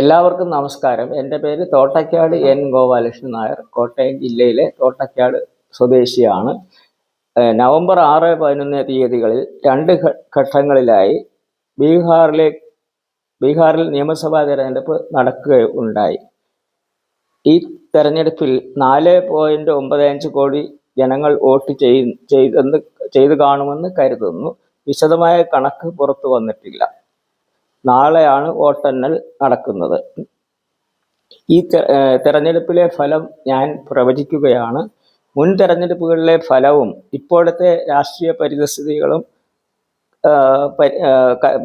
എല്ലാവർക്കും നമസ്കാരം. എന്റെ പേര് തോട്ടക്കാട് എൻ ഗോപാലകൃഷ്ണൻ നായർ. കോട്ടയം ജില്ലയിലെ തോട്ടക്കാട് സ്വദേശിയാണ്. നവംബർ ആറ് പതിനൊന്ന് തീയതികളിൽ രണ്ട് ഘട്ടങ്ങളിലായി ബീഹാറിലെ ബീഹാറിൽ നിയമസഭാ തെരഞ്ഞെടുപ്പ് നടക്കുകയുണ്ടായി ഈ തെരഞ്ഞെടുപ്പിൽ നാല് പോയിന്റ് ഒമ്പത് അഞ്ച് കോടി ജനങ്ങൾ വോട്ട് ചെയ് ചെയ്തെന്ന് ചെയ്തു കാണുമെന്ന് കരുതുന്നു. വിശദമായ കണക്ക് പുറത്തു വന്നിട്ടില്ല. നാളെയാണ് വോട്ടെണ്ണൽ നടക്കുന്നത്. ഈ തെരഞ്ഞെടുപ്പിലെ ഫലം ഞാൻ പ്രവചിക്കുകയാണ്. മുൻ തെരഞ്ഞെടുപ്പുകളിലെ ഫലവും ഇപ്പോഴത്തെ രാഷ്ട്രീയ പരിതസ്ഥിതികളും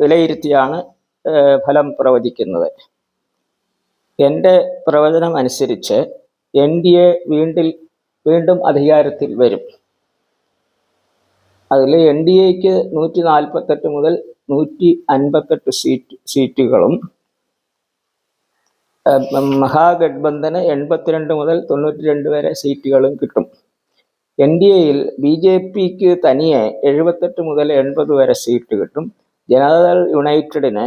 വിലയിരുത്തിയാണ് ഫലം പ്രവചിക്കുന്നത്. എന്റെ പ്രവചനം അനുസരിച്ച് എൻ ഡി എ വീണ്ടിൽ വീണ്ടും അധികാരത്തിൽ വരും. അതിൽ എൻ ഡി എക്ക് നൂറ്റി നാൽപ്പത്തെട്ട് മുതൽ നൂറ്റി അൻപത്തെട്ട് സീറ്റ് സീറ്റുകളും മഹാഗഡ്ബന്ധന് എൺപത്തിരണ്ട് മുതൽ തൊണ്ണൂറ്റി രണ്ട് വരെ സീറ്റുകളും കിട്ടും. എൻ ഡി എയിൽ ബി ജെ പിക്ക് തനിയെ എഴുപത്തെട്ട് മുതൽ എൺപത് വരെ സീറ്റ് കിട്ടും. ജനതാദൾ യുണൈറ്റഡിന്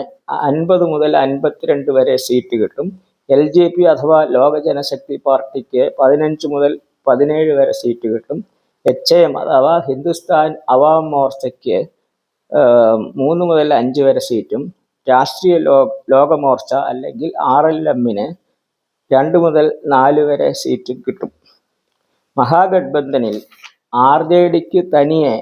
അൻപത് മുതൽ അൻപത്തിരണ്ട് വരെ സീറ്റ് കിട്ടും. എൽ ജെ പി അഥവാ ലോക ജനശക്തി പാർട്ടിക്ക് പതിനഞ്ച് മുതൽ പതിനേഴ് വരെ സീറ്റ് കിട്ടും. എച്ച് എം അഥവാ ഹിന്ദുസ്ഥാൻ അവാം മോർച്ചയ്ക്ക് മൂന്ന് മുതൽ അഞ്ച് വരെ സീറ്റും രാഷ്ട്രീയ ലോ ലോകമോർച്ച അല്ലെങ്കിൽ ആർ എൽ എമ്മിന് രണ്ട് മുതൽ നാല് വരെ സീറ്റ് കിട്ടും. മഹാഗഡ്ബന്ധനിൽ ആർ ജെ ഡിക്ക് തനിയെ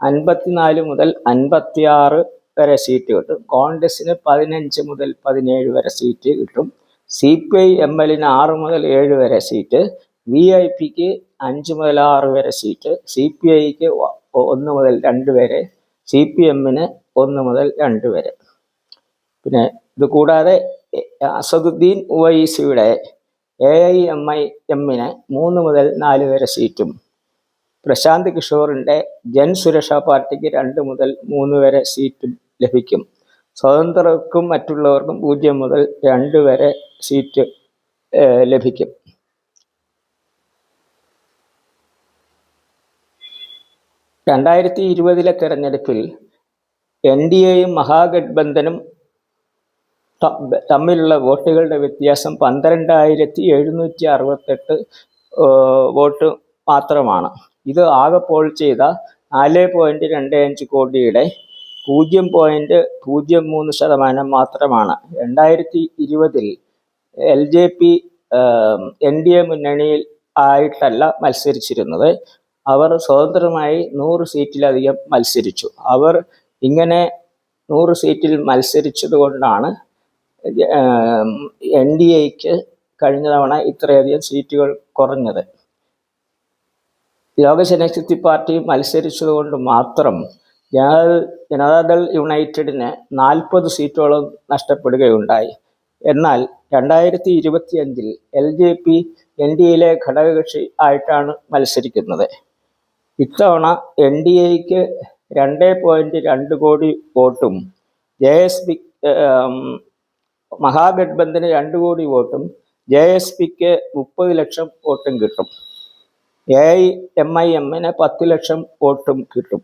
അൻപത്തിനാല് മുതൽ അൻപത്തിയാറ് വരെ സീറ്റ് കിട്ടും. കോൺഗ്രസിന് പതിനഞ്ച് മുതൽ പതിനേഴ് വരെ സീറ്റ് കിട്ടും. സി പി ഐ എം എല്ലിന് ആറ് മുതൽ ഏഴ് വരെ സീറ്റ്. വി ഐ പിക്ക് അഞ്ച് മുതൽ ആറ് വരെ സീറ്റ്. സി പി ഐക്ക് ഒന്ന് മുതൽ രണ്ട് വരെ സി പി എമ്മിന് ഒന്ന് മുതൽ രണ്ട് വരെ. പിന്നെ ഇത് കൂടാതെ അസദുദ്ദീൻ ഉവൈസിയുടെ എ ഐ എം ഐ എമ്മിന് മൂന്ന് മുതൽ നാല് വരെ സീറ്റും. പ്രശാന്ത് കിഷോറിന്റെ ജൻ സുരക്ഷാ പാർട്ടിക്ക് രണ്ട് മുതൽ മൂന്ന് വരെ സീറ്റും ലഭിക്കും. സ്വതന്ത്രർക്കും മറ്റുള്ളവർക്കും പൂജ്യം മുതൽ രണ്ട് വരെ സീറ്റ് ലഭിക്കും. രണ്ടായിരത്തി ഇരുപതിലെ തെരഞ്ഞെടുപ്പിൽ എൻ ഡി എയും മഹാഗഡ്ബന്ധനും തമ്മിലുള്ള വോട്ടുകളുടെ വ്യത്യാസം പന്ത്രണ്ടായിരത്തി എഴുന്നൂറ്റി അറുപത്തെട്ട് വോട്ട് മാത്രമാണ്. ഇത് ആകെ പോൾ ചെയ്ത നാല് പോയിന്റ് രണ്ട് അഞ്ച് കോടിയുടെ പൂജ്യം പോയിന്റ് പൂജ്യം മൂന്ന് ശതമാനം മാത്രമാണ്. രണ്ടായിരത്തി ഇരുപതിൽ L J P N D A മുന്നണിയിൽ ആയിട്ടല്ല മത്സരിച്ചിരുന്നത്. അവർ സ്വതന്ത്രമായി നൂറ് സീറ്റിലധികം മത്സരിച്ചു. അവർ ഇങ്ങനെ നൂറ് സീറ്റിൽ മത്സരിച്ചത് കൊണ്ടാണ് എൻ ഡി എക്ക് കഴിഞ്ഞ തവണ ഇത്രയധികം സീറ്റുകൾ കുറഞ്ഞത്. ലോക ജനശക്തി പാർട്ടി മത്സരിച്ചതുകൊണ്ട് മാത്രം ജനത ജനതാദൾ യുണൈറ്റഡിന് നാൽപ്പത് സീറ്റോളം നഷ്ടപ്പെടുകയുണ്ടായി. എന്നാൽ രണ്ടായിരത്തി ഇരുപത്തിയഞ്ചിൽ L J P N D എയിലെ ഘടകകക്ഷി ആയിട്ടാണ് മത്സരിക്കുന്നത്. ഇത്തവണ എൻ ഡി എക്ക് രണ്ട് പോയിന്റ് രണ്ട് കോടി വോട്ടും ജെ എസ് പി മഹാഗഡ്ബന്ധന് രണ്ട് കോടി വോട്ടും ജെ എസ് പിക്ക് മുപ്പത് ലക്ഷം വോട്ടും കിട്ടും. എ ഐ എം ഐ എമ്മിന് പത്ത് ലക്ഷം വോട്ടും കിട്ടും.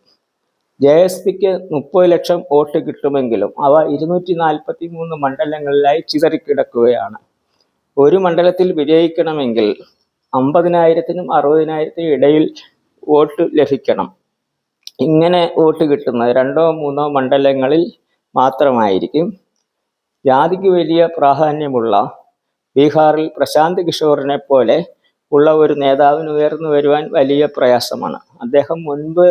ജെ എസ് പിക്ക് മുപ്പത് ലക്ഷം വോട്ട് കിട്ടുമെങ്കിലും അവ ഇരുന്നൂറ്റി നാൽപ്പത്തി മൂന്ന് മണ്ഡലങ്ങളിലായി ചിതറിക്കിടക്കുകയാണ്. ഒരു മണ്ഡലത്തിൽ വിജയിക്കണമെങ്കിൽ അമ്പതിനായിരത്തിനും അറുപതിനായിരത്തിനും ഇടയിൽ വോട്ട് ലഭിക്കണം. ഇങ്ങനെ വോട്ട് കിട്ടുന്നത് രണ്ടോ മൂന്നോ മണ്ഡലങ്ങളിൽ മാത്രമായിരിക്കും. ജാതിക്ക് വലിയ പ്രാധാന്യമുള്ള ബീഹാറിൽ പ്രശാന്ത് കിഷോറിനെ പോലെ ഉള്ള ഒരു നേതാവിന് ഉയർന്നു വരുവാൻ വലിയ പ്രയാസമാണ്. അദ്ദേഹം മുൻപ്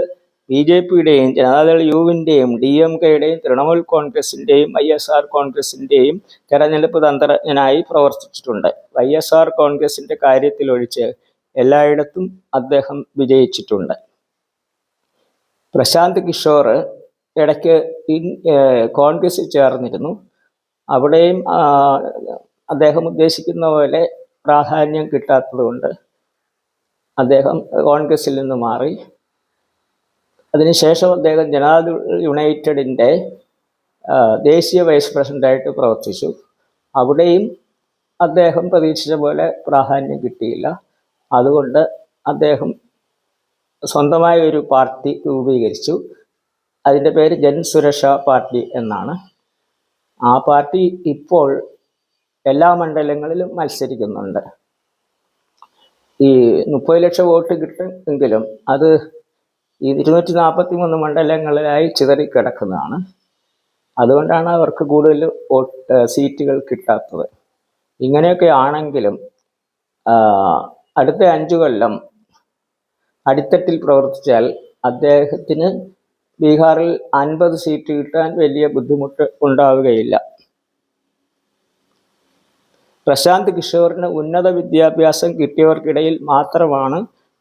ബി ജെ പിയുടെയും ജനതാദൾ യുവിന്റെയും ഡി എം കെയുടെയും തൃണമൂൽ കോൺഗ്രസിന്റെയും വൈ എസ് ആർ കോൺഗ്രസിന്റെയും തെരഞ്ഞെടുപ്പ് തന്ത്രജ്ഞനായി പ്രവർത്തിച്ചിട്ടുണ്ട്. വൈ എസ് ആർ കോൺഗ്രസിന്റെ കാര്യത്തിലൊഴിച്ച് എല്ലായിടത്തും അദ്ദേഹം വിജയിച്ചിട്ടുണ്ട്. പ്രശാന്ത് കിഷോർ ഇടയ്ക്ക് കോൺഗ്രസിൽ ചേർന്നിരുന്നു. അവിടെയും അദ്ദേഹം ഉദ്ദേശിക്കുന്ന പോലെ പ്രാധാന്യം കിട്ടാത്തതുകൊണ്ട് അദ്ദേഹം കോൺഗ്രസിൽ നിന്ന് മാറി. അതിനുശേഷം അദ്ദേഹം ജനതാദൾ യുണൈറ്റഡിന്റെ ദേശീയ വൈസ് പ്രസിഡന്റായിട്ട് പ്രവർത്തിച്ചു. അവിടെയും അദ്ദേഹം പ്രതീക്ഷിച്ച പോലെ പ്രാധാന്യം കിട്ടിയില്ല. അതുകൊണ്ട് അദ്ദേഹം സ്വന്തമായ ഒരു പാർട്ടി രൂപീകരിച്ചു. അതിന്റെ പേര് ജൻസുരക്ഷ പാർട്ടി എന്നാണ്. ആ പാർട്ടി ഇപ്പോൾ എല്ലാ മണ്ഡലങ്ങളിലും മത്സരിക്കുന്നുണ്ട്. ഈ മുപ്പത് ലക്ഷം വോട്ട് കിട്ടുമെങ്കിലും അത് ഈ ഇരുന്നൂറ്റി നാൽപ്പത്തി മൂന്ന് മണ്ഡലങ്ങളിലായി ചിതറിക്കിടക്കുന്നതാണ് അതുകൊണ്ടാണ് അവർക്ക് കൂടുതൽ സീറ്റുകൾ കിട്ടാത്തത്. ഇങ്ങനെയൊക്കെ ആണെങ്കിലും അടുത്ത അഞ്ചു കൊല്ലം അടിത്തട്ടിൽ പ്രവർത്തിച്ചാൽ അദ്ദേഹത്തിന് ബീഹാറിൽ അൻപത് സീറ്റ് കിട്ടാൻ വലിയ ബുദ്ധിമുട്ട് ഉണ്ടാവുകയില്ല. പ്രശാന്ത് കിഷോറിന് ഉന്നത വിദ്യാഭ്യാസം കിട്ടിയവർക്കിടയിൽ മാത്രമാണ്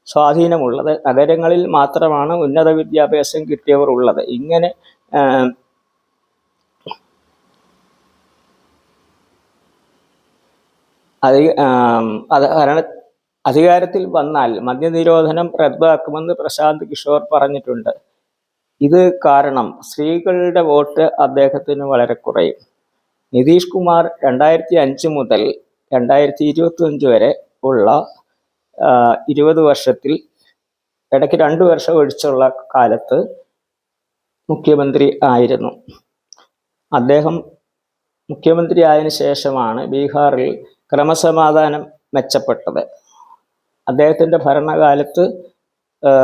സ്വാധീനമുള്ളത്. നഗരങ്ങളിൽ മാത്രമാണ് ഉന്നത വിദ്യാഭ്യാസം കിട്ടിയവർ ഉള്ളത് ഇങ്ങനെ ആ, അധി അത് ഭരണ അധികാരത്തിൽ വന്നാൽ മദ്യനിരോധനം റദ്ദാക്കുമെന്ന് പ്രശാന്ത് കിഷോർ പറഞ്ഞിട്ടുണ്ട്. ഇത് കാരണം സ്ത്രീകളുടെ വോട്ട് അദ്ദേഹത്തിന് വളരെ കുറയും. നിതീഷ് കുമാർ രണ്ടായിരത്തി അഞ്ച് മുതൽ രണ്ടായിരത്തി ഇരുപത്തി അഞ്ച് വരെ ഉള്ള ഇരുപത് വർഷത്തിൽ ഇടയ്ക്ക് രണ്ട് വർഷം ഒഴിച്ചുള്ള കാലത്ത് മുഖ്യമന്ത്രി ആയിരുന്നു. അദ്ദേഹം മുഖ്യമന്ത്രി ആയതിനു ശേഷമാണ് ബീഹാറിൽ ക്രമസമാധാനം മെച്ചപ്പെട്ടത്. അദ്ദേഹത്തിന്റെ ഭരണകാലത്ത്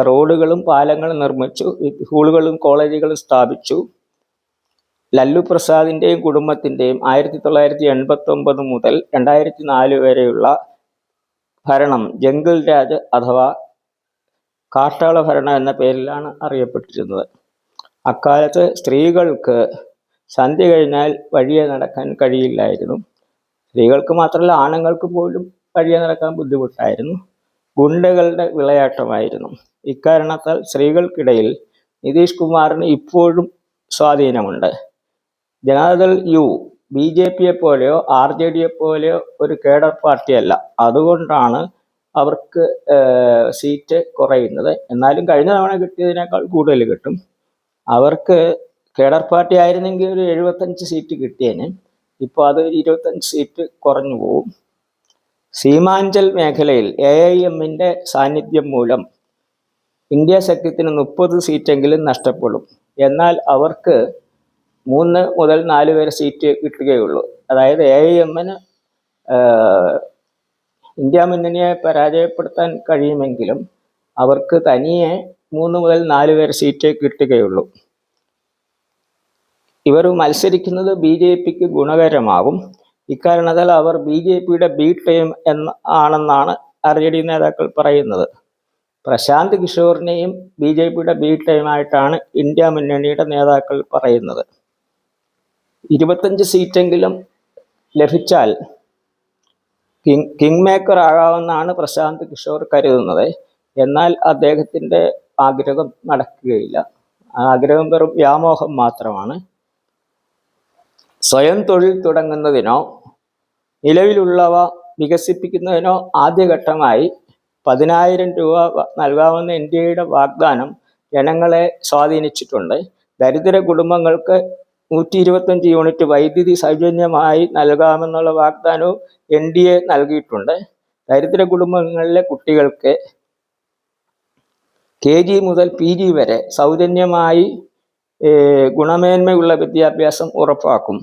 റോഡുകളും പാലങ്ങളും നിർമ്മിച്ചു സ്കൂളുകളും കോളേജുകളും സ്ഥാപിച്ചു. ലല്ലു പ്രസാദിന്റെയും കുടുംബത്തിന്റെയും ആയിരത്തി തൊള്ളായിരത്തി എൺപത്തി ഒമ്പത് മുതൽ രണ്ടായിരത്തി നാല് വരെയുള്ള ഭരണം ജംഗിൾ രാജ് അഥവാ കാട്ടാള ഭരണം എന്ന പേരിലാണ് അറിയപ്പെട്ടിരുന്നത്. അക്കാലത്ത് സ്ത്രീകൾക്ക് സന്ധ്യ കഴിഞ്ഞാൽ വഴിയെ നടക്കാൻ കഴിയില്ലായിരുന്നു. സ്ത്രീകൾക്ക് മാത്രമല്ല ആണുങ്ങൾക്ക് പോലും വഴിയെ നടക്കാൻ ബുദ്ധിമുട്ടായിരുന്നു. ഗുണ്ടകളുടെ വിളയാട്ടമായിരുന്നു. ഇക്കാരണത്താൽ സ്ത്രീകൾക്കിടയിൽ നിതീഷ് കുമാറിന് ഇപ്പോഴും സ്വാധീനമുണ്ട്. ജനതാദൾ യു ബി ജെ പിയെ പോലെയോ ആർ ജെ ഡിയെ പോലെയോ ഒരു കേഡർ പാർട്ടിയല്ല. അതുകൊണ്ടാണ് അവർക്ക് സീറ്റ് കുറയുന്നത്. എന്നാലും കഴിഞ്ഞ തവണ കിട്ടിയതിനേക്കാൾ കൂടുതൽ കിട്ടും. അവർക്ക് കേഡർ പാർട്ടി ആയിരുന്നെങ്കിൽ ഒരു എഴുപത്തഞ്ച് സീറ്റ് കിട്ടിയേനെ. ഇപ്പോൾ അത് ഇരുപത്തഞ്ച് സീറ്റ് കുറഞ്ഞു പോകും സീമാഞ്ചൽ മേഖലയിൽ എ ഐ എമ്മിന്റെ സാന്നിധ്യം മൂലം ഇന്ത്യ സഖ്യത്തിന് മുപ്പത് സീറ്റെങ്കിലും നഷ്ടപ്പെടും. എന്നാൽ അവർക്ക് മൂന്ന് മുതൽ നാല് വരെ സീറ്റ് കിട്ടുകയുള്ളൂ. അതായത് എ ഐ എമ്മിന് ഇന്ത്യ മുന്നണിയെ പരാജയപ്പെടുത്താൻ കഴിയുമെങ്കിലും അവർക്ക് തനിയെ മൂന്ന് മുതൽ നാല് വരെ സീറ്റ് കിട്ടുകയുള്ളൂ. ഇവർ മത്സരിക്കുന്നത് ബി ജെ പിക്ക് ഗുണകരമാകും. ഇക്കാരണത്താൽ അവർ ബി ജെ പിയുടെ ബി ടീം എന്ന ആണെന്നാണ് ആർ ജെ ഡി നേതാക്കൾ പറയുന്നത്. പ്രശാന്ത് കിഷോറിനെയും ബി ജെ പിയുടെ ബി ടീമായിട്ടാണ് ഇന്ത്യ മുന്നണിയുടെ നേതാക്കൾ പറയുന്നത്. ഇരുപത്തഞ്ച് സീറ്റെങ്കിലും ലഭിച്ചാൽ കിങ് കിങ് മേക്കർ ആകാമെന്നാണ് പ്രശാന്ത് കിഷോർ കരുതുന്നത്. എന്നാൽ അദ്ദേഹത്തിന്റെ ആഗ്രഹം നടക്കുകയില്ല. ആഗ്രഹം വെറും വ്യാമോഹം മാത്രമാണ്. സ്വയം തൊഴിൽ തുടങ്ങുന്നതിനോ നിലവിലുള്ളവ വികസിപ്പിക്കുന്നതിനോ ആദ്യഘട്ടമായി പതിനായിരം രൂപ നൽകാവുന്ന ഇന്ത്യയുടെ വാഗ്ദാനം ജനങ്ങളെ സ്വാധീനിച്ചിട്ടുണ്ട്. ദരിദ്ര കുടുംബങ്ങൾക്ക് നൂറ്റി ഇരുപത്തഞ്ച് യൂണിറ്റ് വൈദ്യുതി സൗജന്യമായി നൽകാമെന്നുള്ള വാഗ്ദാനവും എൻ ഡി എ നൽകിയിട്ടുണ്ട്. ദരിദ്ര കുടുംബങ്ങളിലെ കുട്ടികൾക്ക് കെ ജി മുതൽ പി ജി വരെ സൗജന്യമായി ഗുണമേന്മയുള്ള വിദ്യാഭ്യാസം ഉറപ്പാക്കും.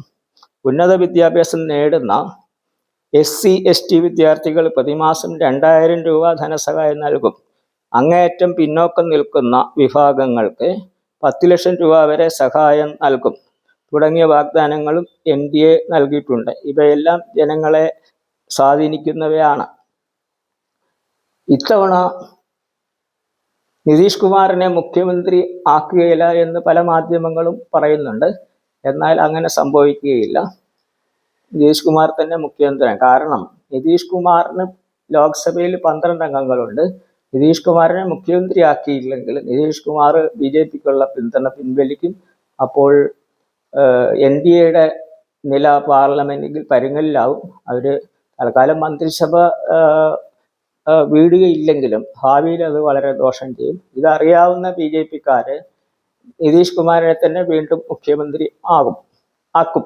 ഉന്നത വിദ്യാഭ്യാസം നേടുന്ന എസ് സി എസ് ടി വിദ്യാർത്ഥികൾ പ്രതിമാസം രണ്ടായിരം രൂപ ധനസഹായം നൽകും. അങ്ങേയറ്റം പിന്നോക്കം നിൽക്കുന്ന വിഭാഗങ്ങൾക്ക് പത്ത് ലക്ഷം രൂപ വരെ സഹായം നൽകും. തുടങ്ങിയ വാഗ്ദാനങ്ങളും എൻ ഡി എ നൽകിയിട്ടുണ്ട്. ഇവയെല്ലാം ജനങ്ങളെ സ്വാധീനിക്കുന്നവയാണ്. ഇത്തവണ നിതീഷ് കുമാറിനെ മുഖ്യമന്ത്രി ആക്കുകയില്ല എന്ന് പല മാധ്യമങ്ങളും പറയുന്നുണ്ട്. എന്നാൽ അങ്ങനെ സംഭവിക്കുകയില്ല. നിതീഷ് കുമാർ തന്നെ മുഖ്യമന്ത്രിയാണ് കാരണം നിതീഷ് കുമാറിന് ലോക്സഭയിൽ പന്ത്രണ്ട് അംഗങ്ങളുണ്ട്. നിതീഷ് കുമാറിനെ മുഖ്യമന്ത്രിയാക്കിയില്ലെങ്കിൽ നിതീഷ് കുമാർ ബി ജെ പിക്കുള്ള പിന്തുണ പിൻവലിക്കും. അപ്പോൾ എൻ ഡി എയുടെ നില പാർലമെന്റിൽ പരുങ്ങലിലാവും അവർ തൽക്കാലം മന്ത്രിസഭ വീടുകയില്ലെങ്കിലും ഭാവിയിൽ അത് വളരെ ദോഷം ചെയ്യും. ഇതറിയാവുന്ന ബി ജെ പിക്കാര് നിതീഷ് കുമാറിനെ തന്നെ വീണ്ടും മുഖ്യമന്ത്രി ആകും ആക്കും.